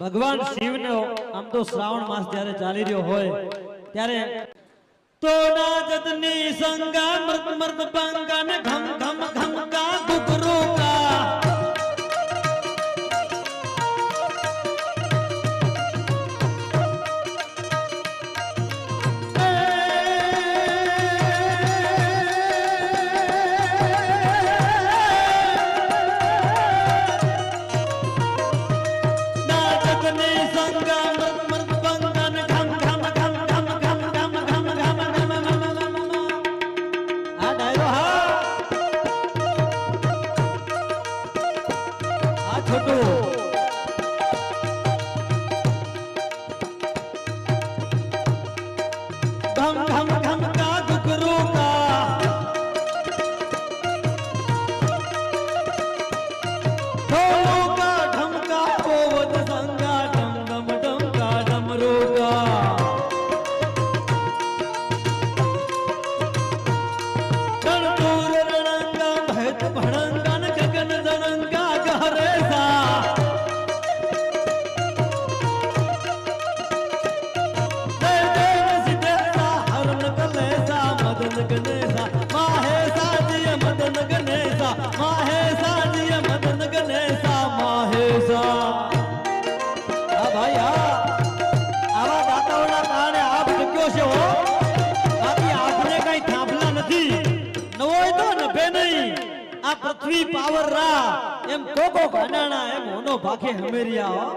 ભગવાન શિવનો આમ તો શ્રાવણ માસ જ્યારે ચાલી રહ્યો હોય, ત્યારે તો નાજદની સંગા મૃત મૃત પાંગા ને ઘમ ઘમ ધમ ધમ ભણંગન ગગન જણંગા ઘરે સા મદન ગણેશા માહેશા જીએ મદન ગણેશા માહેશા જીએ મદન ગણેશા માહેશા આ ભાઈ આ પૃથ્વી પાવર રા. એમ કોકો ગાંડાણા એમ હોનો ભાખે હમેરિયા